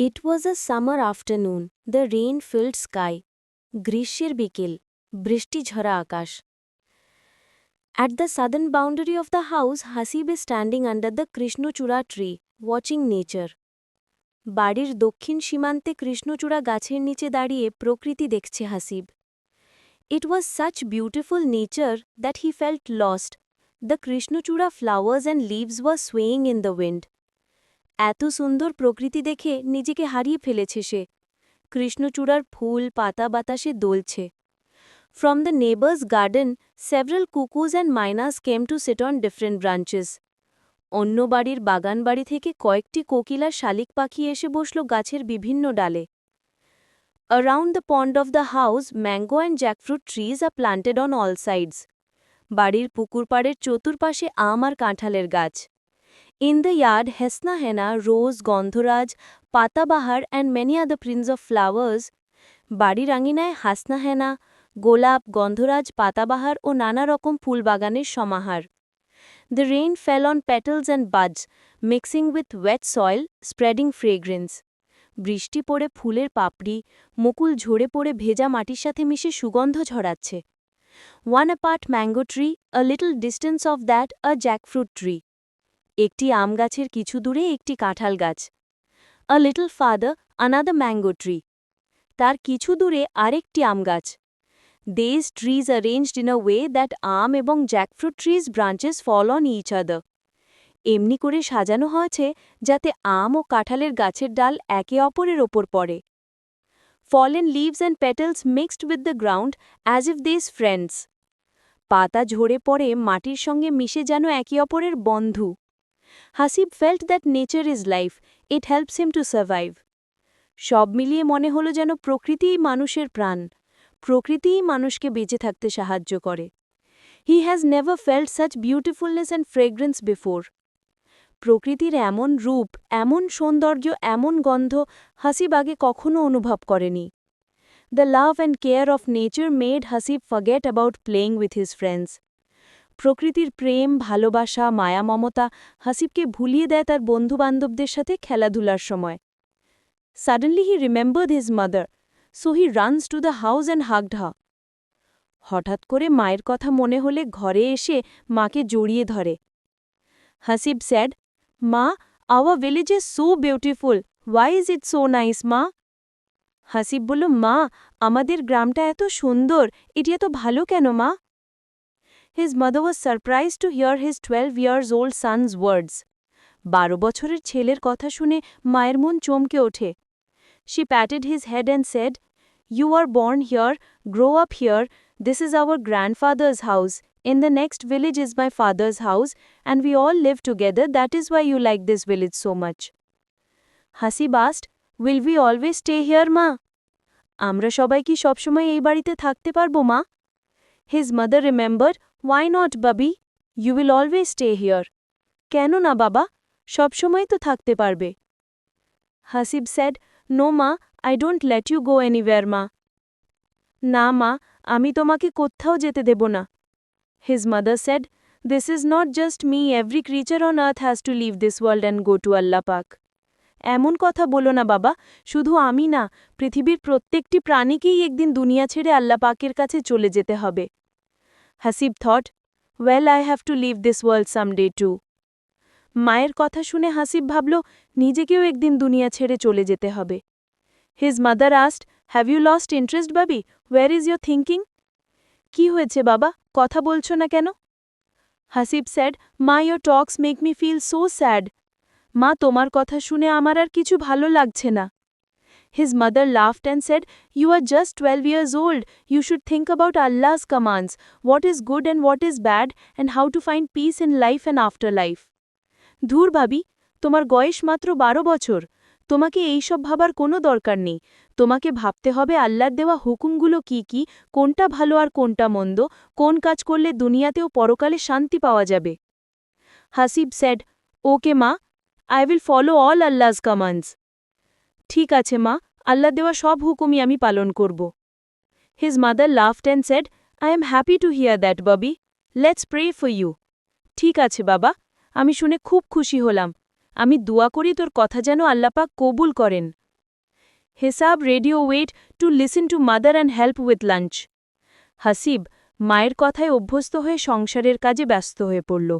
It was a summer afternoon, the rain-filled sky, গ্রীষ্মের বিকেল বৃষ্টি ঝরা আকাশ At the southern boundary of the house, Hasib is standing under the Krishnachura tree, watching nature. বাড়ির দক্ষিণ সীমান্তে কৃষ্ণচূড়া গাছের নিচে দাঁড়িয়ে প্রকৃতি দেখছে Hasib It was such beautiful nature that he felt lost. The Krishnachura flowers and leaves were swaying in the wind. এত সুন্দর প্রকৃতি দেখে নিজেকে হারিয়ে ফেলেছে সে। কৃষ্ণচূড়ার ফুল পাতা বাতাসে দোলছে। From the neighbours garden several cuckoos and mynahs came to sit on different branches অন্য বাড়ির বাগান বাড়ি থেকে কয়েকটি কোকিলা শালিক পাখি এসে বসল গাছের বিভিন্ন ডালে। Around the pond of the house, mango and jackfruit trees are planted on all sides. বাড়ির পুকুর পাড়ের চতুর্পাশে আম আর কাঁঠালের গাছ। In the yard, Hesna henna, rose, Gondhoraj, পাতাবাহার and many other prints of flowers. বাড়ির আঙিনায় হাসনা হেনা গোলাপ গন্ধরাজ পাতাবাহার ও নানা রকম ফুল বাগানের সমাহার The rain fell on petals and buds, mixing with wet soil, spreading fragrance. বৃষ্টি পড়ে ফুলের পাপড়ি মুকুল ঝরে পড়ে ভেজা মাটির সাথে মিশে সুগন্ধ ছড়াচ্ছে one apart mango tree a little distance off that a jackfruit tree একটি আম গাছের কিছু দূরে একটি কাঁঠাল গাছ। A little farther another mango tree তার কিছু দূরে আরেকটি আম গাছ। These trees arranged in a way that আম এবং jackfruit trees branches fall on each other এমনি করে সাজানো হয়েছে যাতে আম ও কাঁঠালের গাছের ডাল একে অপরের ওপর পড়ে। Fallen leaves and petals mixed with the ground as if this friends পাতা ঝরে পড়ে মাটির সঙ্গে মিশে যেন একে অপরের বন্ধু। Hasib felt that nature is life it helps him to survive সব মিলিয়ে মনে হলো যেন প্রকৃতিই মানুষের প্রাণ। প্রকৃতিই মানুষকে বেঁচে থাকতে সাহায্য করে। He has never felt such beautifulness and fragrance before প্রকৃতির এমন রূপ, এমন সৌন্দর্য, এমন গন্ধ হাসিব আগে কখনো অনুভব করেনি। The love and care of nature made Hasib forget about playing with his friends প্রকৃতির প্রেম, ভালোবাসা, মায়া, মমতা হাসিবকে ভুলিয়ে দেয় তার বন্ধুবান্ধবদের সাথে খেলাধুলার সময়। Suddenly he remembered his mother so he runs to the house and hugged her হঠাৎ করে মায়ের কথা মনে হলে ঘরে এসে মাকে জড়িয়ে ধরে। হাসিব স্যাড মা our village is so beautiful why is it so nice মা? হাসিব বলল, মা, আমাদের গ্রামটা এত সুন্দর, এটি এত ভালো কেন, মা? His mother was surprise to hear his twelve years old son's words বারো বছরের ছেলের কথা শুনে মায়ের মন চমকে ওঠে she patted his head and said you are born here grow up here this is our grandfather's house In the next village is my father's house, and we all live together. That is why you like this village so much. Hasib asked, Will we always stay here, মা আমরা সবাই কি সবসময় এই বাড়িতে থাকতে পারবো মা his mother remember why not baby you will always stay here কেন না, বাবা? সবসময় তো থাকতে পারবে। হাসিব স্যাড নো মা I don't let you go anywhere মা। না, মা, আমি তোমাকে কোথাও যেতে দেব না। His mother said this is not just me every creature on earth has to live this world and go to Allah Pak. এমন কথা বলো না, বাবা, শুধু আমি না, পৃথিবীর প্রত্যেকটি প্রাণীকেই একদিন দুনিয়া ছেড়ে আল্লাহ পাকের কাছে চলে যেতে হবে। Hasib thought well I have to leave this world someday to মায়ের কথা শুনে হাসিব ভাবল, নিজেকেও একদিন দুনিয়া ছেড়ে চলে যেতে হবে। His mother asked have you lost interest baby where is your thinking কি হয়েছে, বাবা? কথা বলছো না কেন? হাসিব স্যাড মা your talks make me feel so sad মা, তোমার কথা শুনে আমার আর কিছু ভালো লাগছে না। His mother laughed and said, You are just 12 years old. You should think about Allah's commands, what is good and what is bad, and how to find peace in life and afterlife. ধুর ভাবি তোমার বয়স মাত্র বারো বছর তোমাকে এইসব ভাবার কোনো দরকার নেই তোমাকে ভাবতে হবে আল্লাহর দেওয়া হুকুমগুলো কি কি কোনটা ভালো আর কোনটা মন্দ কোন কাজ করলে দুনিয়াতেও পরকালে শান্তি পাওয়া যাবে হাসিব স্যাড ওকে মা I will follow all Allah's commands ঠিক আছে, মা। আল্লাহ দেওয়া সব হুকুমই আমি পালন করব। His mother laughed and said I am happy to hear that Bobby let's pray for you ঠিক আছে, বাবা। আমি শুনে খুব খুশি হলাম। আমি দোয়া করি তোর কথা যেন আল্লাপাক কবুল করেন। Hasib radio wait to listen to mother and help with lunch. Hasib, মায়ের কথায় অভ্যস্ত হয়ে সংসারের কাজে ব্যস্ত হয়ে পড়ল।